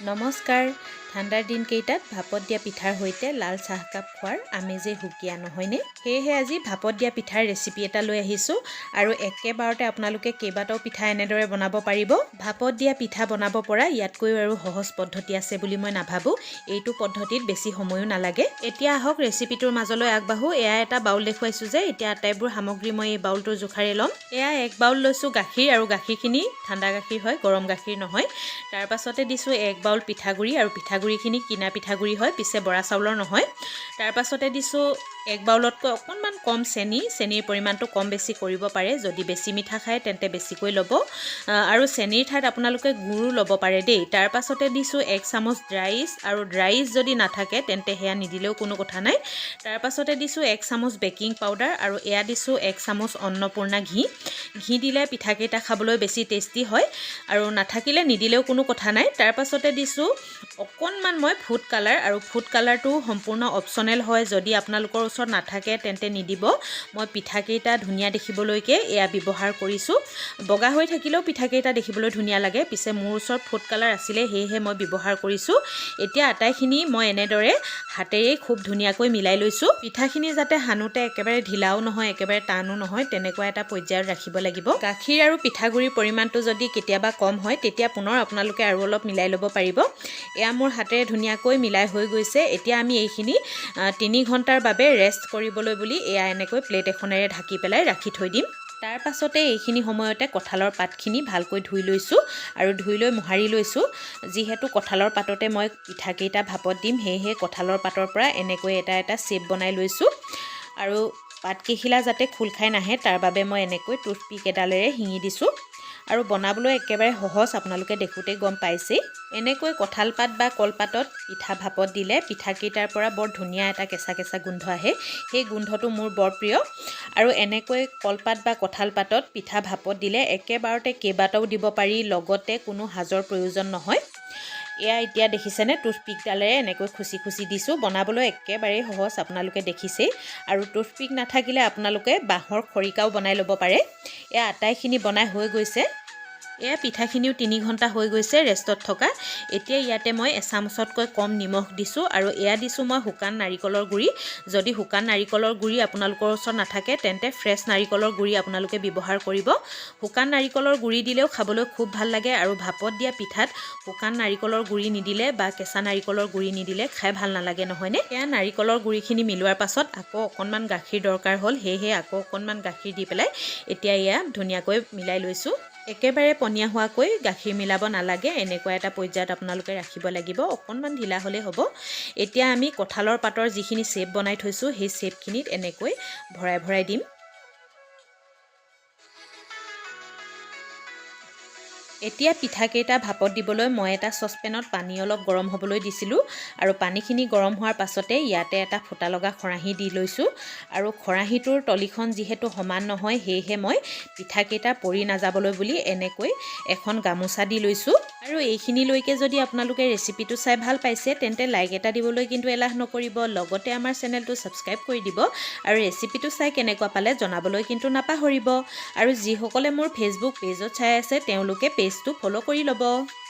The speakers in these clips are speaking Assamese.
নমস্কাৰ। ঠাণ্ডাৰ দিনকেইটাত ভাপত দিয়া পিঠাৰ সৈতে লাল চাহকাপ খোৱাৰ আমেজেই সুকীয়া নহয়নে? সেয়েহে আজি ভাপত দিয়া পিঠাৰ ৰেচিপি এটা লৈ আহিছোঁ আৰু একেবাৰতে আপোনালোকে কেইবাটাও পিঠা এনেদৰে বনাব পাৰিব। ভাপত দিয়া পিঠা বনাব পৰা ইয়াতকৈও আৰু সহজ পদ্ধতি আছে বুলি মই নাভাবোঁ। এইটো পদ্ধতিত বেছি সময়ো নালাগে। এতিয়া আহক ৰেচিপিটোৰ মাজলৈ আগবাঢ়োঁ। এয়া এটা বাউল দেখুৱাইছোঁ যে এতিয়া আটাইবোৰ সামগ্ৰী মই এই বাউলটোৰ জোখাৰে ল'ম। এয়া এক বাউল লৈছোঁ গাখীৰ আৰু গাখীৰখিনি। ঠাণ্ডা গাখীৰ হয় গৰম গাখীৰ নহয়। তাৰ পাছতে দিছোঁ এক বাউল পিঠাগুড়ি আৰু পিঠাগুড়িখিনি কিনা পিঠাগুড়ি হয় পিছে বৰা চাউলৰ নহয়। তাৰ পাছতে দিছোঁ এক বাউলতকৈ অকণমান কম চেনি চেনিৰ পৰিমাণটো কম বেছি কৰিব পাৰে যদি বেছি মিঠা খায় তেন্তে বেছিকৈ ল'ব। আৰু চেনিৰ ঠাইত আপোনালোকে গুড়ো ল'ব পাৰে দেই। তাৰ পাছতে দিছোঁ এক চামুচ ড্ৰাইচ আৰু ড্ৰাইচ যদি নাথাকে তেন্তে সেয়া নিদিলেও কোনো কথা নাই। তাৰ পাছতে দিছোঁ এক চামুচ বেকিং পাউডাৰ আৰু এয়া দিছোঁ এক চামুচ অন্নপূৰ্ণা ঘি। ঘি দিলে পিঠাকেইটা খাবলৈ বেছি টেষ্টি হয় আৰু নাথাকিলে নিদিলেও কোনো কথা নাই। তাৰ পাছতে দিছোঁ অকণমান মই ফুড কালাৰ আৰু ফুড কালাৰটো সম্পূৰ্ণ অপশ্যনেল হয়। যদি আপোনালোকৰ ওচৰত নাথাকে তেন্তে নিদিব। মই পিঠাকেইটা ধুনীয়া দেখিবলৈকে এয়া ব্যৱহাৰ কৰিছোঁ। বগা হৈ থাকিলেও পিঠাকেইটা দেখিবলৈ ধুনীয়া লাগে। পিছে মোৰ ওচৰত ফুড কালাৰ আছিলে সেয়েহে মই ব্যৱহাৰ কৰিছোঁ। এতিয়া আটাইখিনি মই এনেদৰে হাতেৰেই খুব ধুনীয়াকৈ মিলাই লৈছোঁ। পিঠাখিনি যাতে সানোতে একেবাৰে ঢিলাও নহয় একেবাৰে টানো নহয় তেনেকুৱা এটা পৰ্যায়ত ৰাখিব লাগিব। গাখীৰ আৰু পিঠাগুড়িৰ পৰিমাণটো যদি কেতিয়াবা কম হয় তেতিয়া পুনৰ আপোনালোকে আৰু অলপ মিলাই ল'ব পাৰিব। এয়া মোৰ হাতেৰে ধুনীয়াকৈ মিলাই হৈ গৈছে। এতিয়া আমি এইখিনি তিনি ঘণ্টাৰ বাবে ৰেষ্ট কৰিবলৈ বুলি এয়া এনেকৈ প্লেট এখনেৰে ঢাকি পেলাই ৰাখি থৈ দিম। তাৰ পাছতে এইখিনি সময়তে কঁঠালৰ পাতখিনি ভালকৈ ধুই লৈছোঁ আৰু ধুই লৈ মোহাৰি লৈছোঁ। যিহেতু কঁঠালৰ পাততে মই পিঠাকেইটা ভাপত দিম সেয়েহে কঁঠালৰ পাতৰ পৰা এনেকৈ এটা এটা শ্বেপ বনাই লৈছোঁ। আৰু পাতকেইখিলা যাতে খোল খাই নাহে তাৰ বাবে মই এনেকৈ টুথপিক এডালেৰে শিঙি দিছোঁ। আৰু বনাবলৈ একেবাৰে সহজ আপোনালোকে দেখোঁতেই গম পাইছেই। এনেকৈ কঁঠাল পাত বা কলপাতত পিঠা ভাপত দিলে পিঠাকেইটাৰ পৰা বৰ ধুনীয়া এটা কেঁচা কেঁচা গোন্ধ আহে। সেই গোন্ধটো মোৰ বৰ প্ৰিয়। আৰু এনেকৈ কলপাত বা কঁঠাল পাতত পিঠা ভাপত দিলে একেবাৰতে কেইবাটাও দিব পাৰি লগতে কোনো সাজৰ প্ৰয়োজন নহয়। এয়া এতিয়া দেখিছেনে? টুথপিকডালেৰে এনেকৈ খুচি খুচি দিছোঁ। বনাবলৈ একেবাৰেই সহজ আপোনালোকে দেখিছেই। আৰু টুথপিক নাথাকিলে আপোনালোকে বাঁহৰ খৰিকাও বনাই ল'ব পাৰে। এয়া আটাইখিনি বনাই হৈ গৈছে। এয়া পিঠাখিনিও তিনি ঘণ্টা হৈ গৈছে ৰেষ্টত থকা। এতিয়া ইয়াতে মই এচামুচতকৈ কম নিমখ দিছোঁ আৰু এয়া দিছোঁ মই শুকান নাৰিকলৰ গুড়ি। যদি শুকান নাৰিকলৰ গুড়ি আপোনালোকৰ ওচৰত নাথাকে তেন্তে ফ্ৰেছ নাৰিকলৰ গুড়ি আপোনালোকে ব্যৱহাৰ কৰিব। শুকান নাৰিকলৰ গুড়ি দিলেও খাবলৈ খুব ভাল লাগে আৰু ভাপত দিয়া পিঠাত শুকান নাৰিকলৰ গুড়ি নিদিলে বা কেঁচা নাৰিকলৰ গুড়ি নিদিলে খাই ভাল নালাগে নহয়নে? এয়া নাৰিকলৰ গুড়িখিনি মিলোৱাৰ পাছত আকৌ অকণমান গাখীৰ দৰকাৰ হ'ল সেয়েহে আকৌ অকণমান গাখীৰ দি পেলাই এতিয়া এয়া ধুনীয়াকৈ মিলাই লৈছোঁ। একেবাৰে পনীয়া হোৱাকৈ গাখীৰ মিলাব নালাগে এনেকুৱা এটা পৰ্যায়ত আপোনালোকে ৰাখিব লাগিব। অকণমান ঢিলা হ'লেই হ'ব। এতিয়া আমি কঁঠালৰ পাতৰ যিখিনি শ্বেপ বনাই থৈছোঁ সেই শ্বেপখিনিত এনেকৈ ভৰাই ভৰাই দিম। এতিয়া পিঠাকেইটা ভাপত দিবলৈ মই এটা চচপেনত পানী অলপ গৰম হ'বলৈ দিছিলোঁ আৰু পানীখিনি গৰম হোৱাৰ পাছতে ইয়াতে এটা ফুটা লগা খৰাহী দি লৈছোঁ আৰু খৰাহীটোৰ তলিখন যিহেতু সমান নহয় সেয়েহে মই পিঠাকেইটা পৰি নাযাবলৈ বুলি এনেকৈ এখন গামোচা দি লৈছোঁ। আৰু এইখিনিলৈকে যদি আপোনালোকে ৰেচিপিটো চাই ভাল পাইছে তেন্তে লাইক এটা দিবলৈ কিন্তু এলাহ নকৰিব লগতে আমাৰ চেনেলটো ছাবস্ক্ৰাইব কৰি দিব আৰু ৰেচিপিটো চাই কেনেকুৱা পালে জনাবলৈ কিন্তু নাপাহৰিব। আৰু যিসকলে মোৰ ফেচবুক পেজত চাই আছে তেওঁলোকে পেজটো ফ'ল' কৰি ল'ব।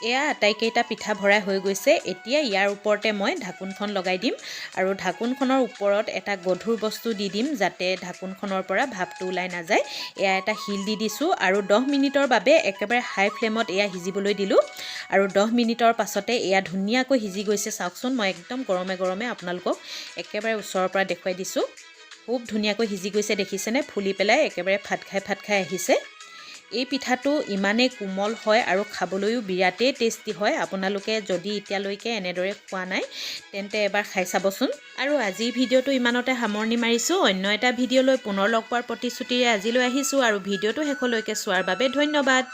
এয়া আটাইকেইটা পিঠা ভৰাই হৈ গৈছে এতিয়া ইয়াৰ ওপৰতে মই ঢাকোনখন লগাই দিম আৰু ঢাকোনখনৰ ওপৰত এটা গধুৰ বস্তু দি দিম যাতে ঢাকোনখনৰ পৰা ভাপটো ওলাই নাযায়। এয়া এটা শিল দি দিছোঁ আৰু দহ মিনিটৰ বাবে একেবাৰে হাই ফ্লেমত এয়া সিজিবলৈ দিলোঁ। আৰু দহ মিনিটৰ পাছতে এয়া ধুনীয়াকৈ সিজি গৈছে। চাওকচোন মই একদম গৰমে গৰমে আপোনালোকক একেবাৰে ওচৰৰ পৰা দেখুৱাই দিছোঁ। খুব ধুনীয়াকৈ সিজি গৈছে দেখিছেনে? ফুলি পেলাই একেবাৰে ফাট খাই ফাট খাই আহিছে। এই পিঠাটো ইমানেই কোমল হয় আৰু খাবলৈও বিৰাটেই টেষ্টি হয়। আপোনালোকে যদি এতিয়ালৈকে এনেদৰে খোৱা নাই তেন্তে এবাৰ খাই চাবচোন। আৰু আজিৰ ভিডিঅ'টো ইমানতে সামৰণি মাৰিছোঁ। অন্য এটা ভিডিঅ'লৈ পুনৰ লগ পোৱাৰ প্ৰতিশ্ৰুতিৰে আজিলৈ আহিছোঁ আৰু ভিডিঅ'টো শেষলৈকে চোৱাৰ বাবে ধন্যবাদ।